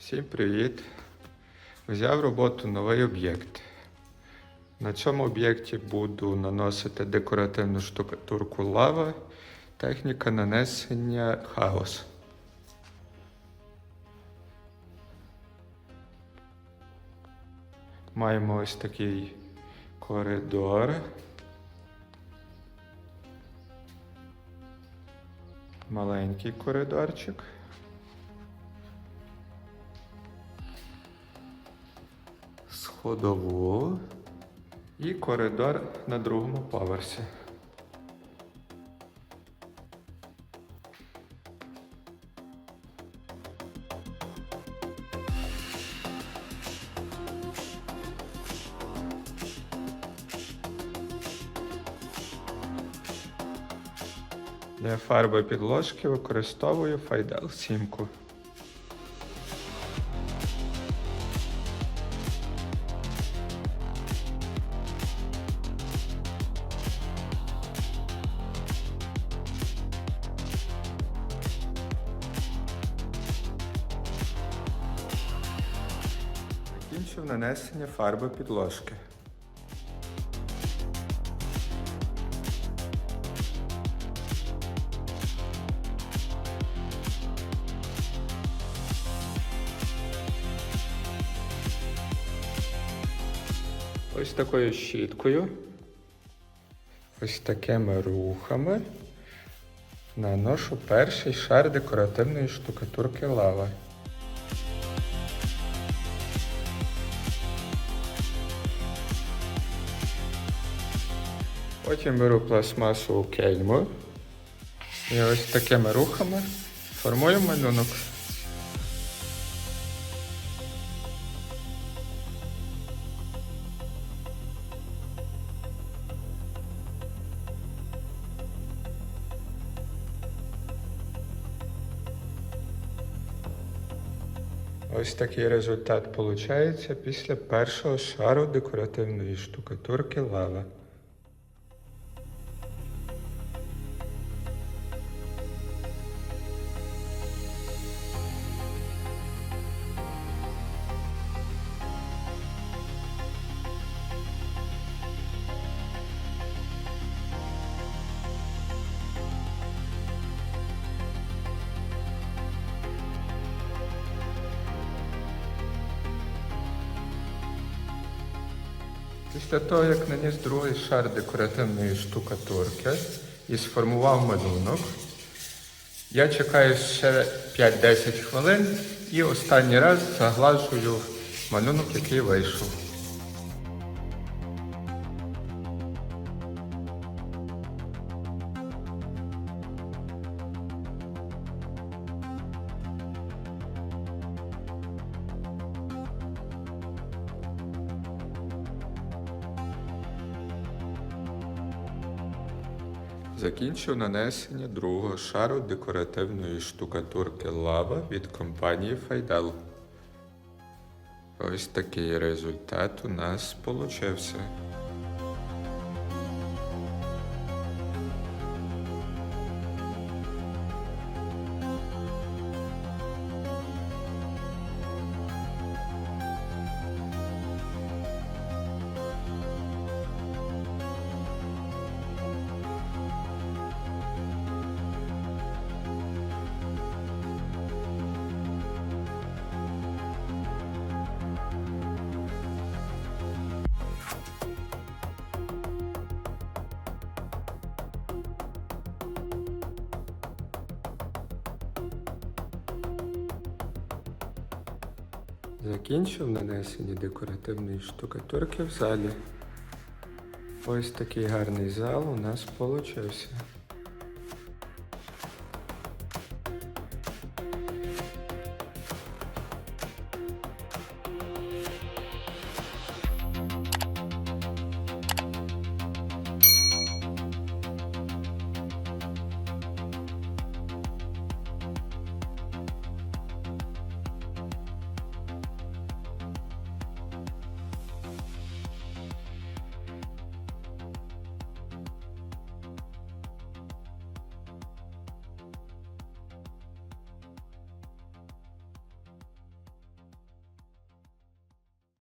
Всім привіт! Взяв роботу новий об'єкт. На цьому об'єкті буду наносити декоративну штукатурку лава, техніка нанесення хаос. Маємо ось такий коридор. Маленький коридорчик. Сходову і коридор на другому поверсі. Для фарби підложки використовую Файдел 7. Закінчив нанесення фарби підложки. Ось такою щіткою, ось такими рухами наношу перший шар декоративної штукатурки лава. Потім беру пластмасову кельму і ось такими рухами формую малюнок. Ось такий результат виходить після першого шару декоративної штукатурки лава. Після того, як наніс другий шар декоративної штукатурки і сформував малюнок, я чекаю ще 5-10 хвилин і останній раз заглажую малюнок, який вийшов. Закінчив нанесення другого шару декоративної штукатурки лава від компанії Файдел. Ось такий результат у нас получився. Закінчив нанесення декоративної штукатурки в залі. Ось такий гарний зал у нас получився.